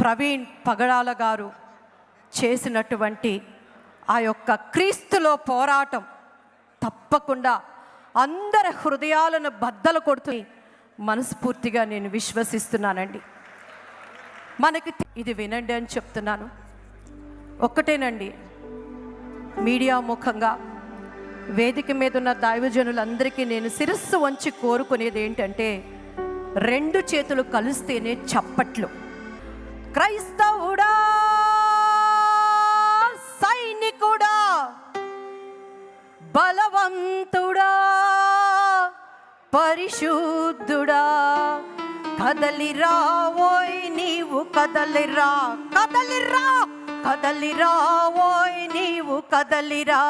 ప్రవీణ్ పగడాల గారు చేసినటువంటి ఆ యొక్క క్రీస్తులో పోరాటం తప్పకుండా అందరి హృదయాలను బద్దలు కొడుతూ మనస్ఫూర్తిగా నేను విశ్వసిస్తున్నానండి. మనకి ఇది వినండి అని చెప్తున్నాను. ఒక్కటేనండి మీడియా ముఖంగా వేదిక మీద ఉన్న దైవజనులందరికీ నేను శిరస్సు వంచి కోరుకునేది ఏంటంటే రెండు చేతులు కలిస్తేనే చప్పట్లు. క్రైస్తవుడా సైనికుడా బలవంతుడా పరిశుద్ధుడా కదలిరా ఓయ్ నీవు కదలిరా కదలిరా కదలిరా ఓయ్ నీవు కదలిరా.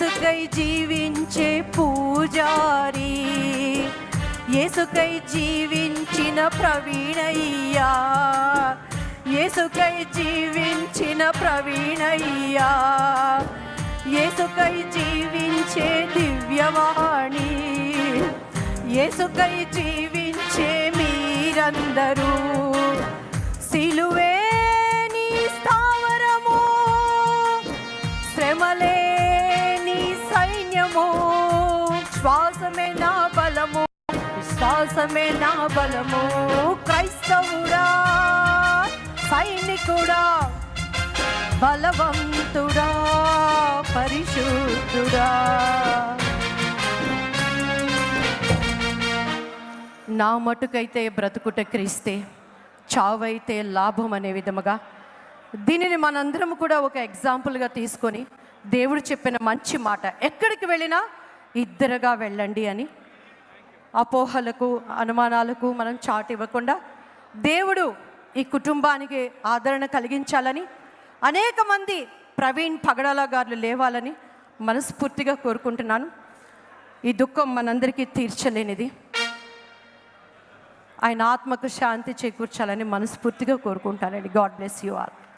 యేసుకై జీవించే పూజారి యేసుకై జీవించిన ప్రవీణయ్యా యేసుకై జీవించిన ప్రవీణయ్యా యేసుకై జీవించే దివ్యవాణి యేసుకై జీవించే మీరందరూ సిలువే విశ్వాసమే నా బలము. క్రైస్తవుడా సైనికుడా బలవంతుడా పరిశుద్ధుడా. నా మటుకైతే బ్రతుకుట క్రీస్తే చావైతే లాభం అనే విధముగా దీనిని మనందరం కూడా ఒక ఎగ్జాంపుల్గా తీసుకొని దేవుడు చెప్పిన మంచి మాట ఎక్కడికి వెళ్ళినా ఇద్దరుగా వెళ్ళండి అని అపోహలకు అనుమానాలకు మనం చాటు ఇవ్వకుండా దేవుడు ఈ కుటుంబానికి ఆదరణ కలిగించాలని అనేక మంది ప్రవీణ్ పగడాల గారులు లేవాలని మనస్ఫూర్తిగా కోరుకుంటున్నాను. ఈ దుఃఖం మనందరికీ తీర్చలేనిది. ఆయన ఆత్మకు శాంతి చేకూర్చాలని మనస్ఫూర్తిగా కోరుకుంటానండి. God bless you all.